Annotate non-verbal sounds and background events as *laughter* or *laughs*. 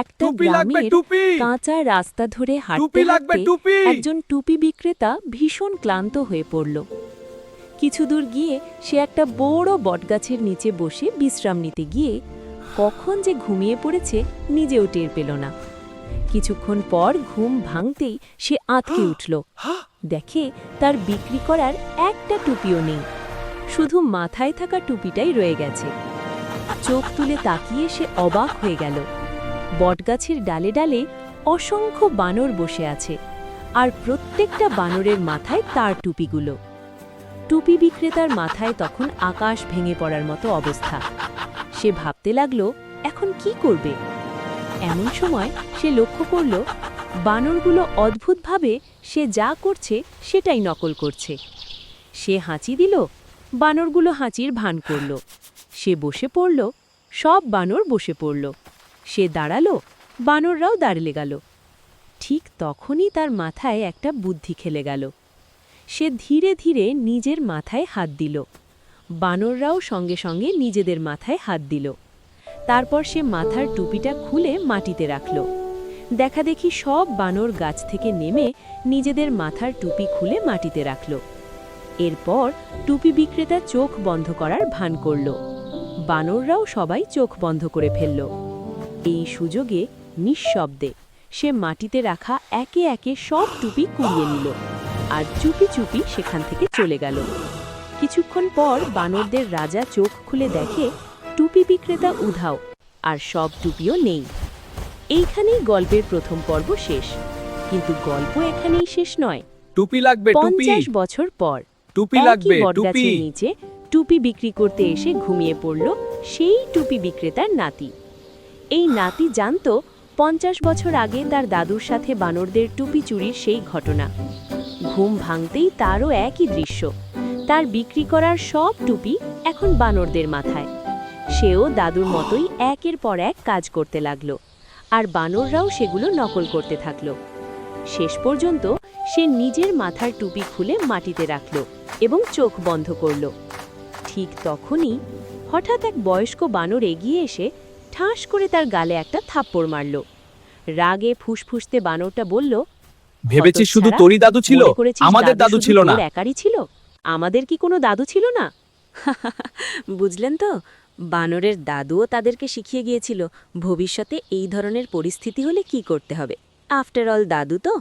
একটা গ্রামের কাঁচা রাস্তা ধরে হাঁটতে হাঁটতে একজন টুপি বিক্রেতা ভীষণ ক্লান্ত হয়ে পড়ল। কিছু দূর গিয়ে সে একটা বড় বটগাছের নিচে বসে বিশ্রাম নিতে গিয়ে কখন যে ঘুমিয়ে পড়েছে নিজেও টের পেল না। কিছুক্ষণ পর ঘুম ভাঙতেই সে আঁতকে উঠল। দেখে তার বিক্রি করার একটা টুপিও নেই। শুধু মাথায় থাকা টুপিটাই রয়ে গেছে। চোখ তুলে তাকিয়ে সে অবাক হয়ে গেল। বটগাছের ডালে ডালে অসংখ্য বানর বসে আছে আর প্রত্যেকটা বানরের মাথায় তার টুপিগুলো। টুপি বিক্রেতার মাথায় তখন আকাশ ভেঙে পড়ার মতো অবস্থা। সে ভাবতে লাগল, এখন কি করবে? এমন সময় সে লক্ষ্য করল, বানরগুলো অদ্ভুতভাবে সে যা করছে সেটাই নকল করছে। সে হাঁচি দিল, বানরগুলো হাঁচির ভান করল। সে বসে পড়ল, সব বানর বসে পড়ল। সে দাঁড়াল, বানররাও দাঁড়লে গেল। ঠিক তখনই তার মাথায় একটা বুদ্ধি খেলে গেল। সে ধীরে ধীরে নিজের মাথায় হাত দিল। বানররাও সঙ্গে সঙ্গে নিজেদের মাথায় হাত দিল। তারপর সে মাথার টুপিটা খুলে মাটিতে রাখল। দেখা দেখি সব বানর গাছ থেকে নেমে নিজেদের মাথার টুপি খুলে মাটিতে রাখল। এরপর টুপি বিক্রেতা চোখ বন্ধ করার ভান করল। বানররাও সবাই চোখ বন্ধ করে ফেলল। এই সুযোগে নিঃশব্দে সে মাটিতে রাখা একে একে সব টুপি কুড়িয়ে নিল আর চুপি চুপি সেখান থেকে চলে গেল। কিছুক্ষণ পর বানরদের রাজা চোখ খুলে দেখে টুপি বিক্রেতা উধাও আর সব টুপিও নেই। এইখানেই গল্পের প্রথম পর্ব শেষ। কিন্তু গল্প এখানেই শেষ নয়। টুপি লাগবে পঞ্চাশ বছর পর টুপি লাগবে বটগাছের নিচে টুপি বিক্রি করতে এসে ঘুমিয়ে পড়ল সেই টুপি বিক্রেতার নাতি। এই নাতি জানতো পঞ্চাশ বছর আগে তার দাদুর সাথে বানরদের টুপি চুরির সেই ঘটনা। ঘুম ভাঙতেই তারও একই দৃশ্য। তার বিক্রি করার সব টুপি এখন বানরদের মাথায়। সেও দাদুর মতোই একের পর এক কাজ করতে লাগল, আর বানররাও সেগুলো নকল করতে থাকল। শেষ পর্যন্ত সে নিজের মাথার টুপি খুলে মাটিতে রাখল এবং চোখ বন্ধ করল। ঠিক তখনই হঠাৎ এক বয়স্ক বানর এগিয়ে এসে ঠাস করে তার গালে একটা থাপ্পড় মারল। রাগে ফুসফুসতে বানরটা বলল ভেবেছিস শুধু তোরই দাদু ছিল? আমাদের দাদু ছিল না? একারই ছিল? আমাদের কি কোনো দাদু ছিল না? *laughs* বুঝলেন তো বানরের দাদুও তাদেরকে শিখিয়ে গিয়েছিল ভবিষ্যতে এই ধরনের পরিস্থিতি হলে কি করতে হবে? আফটার অল দাদু তো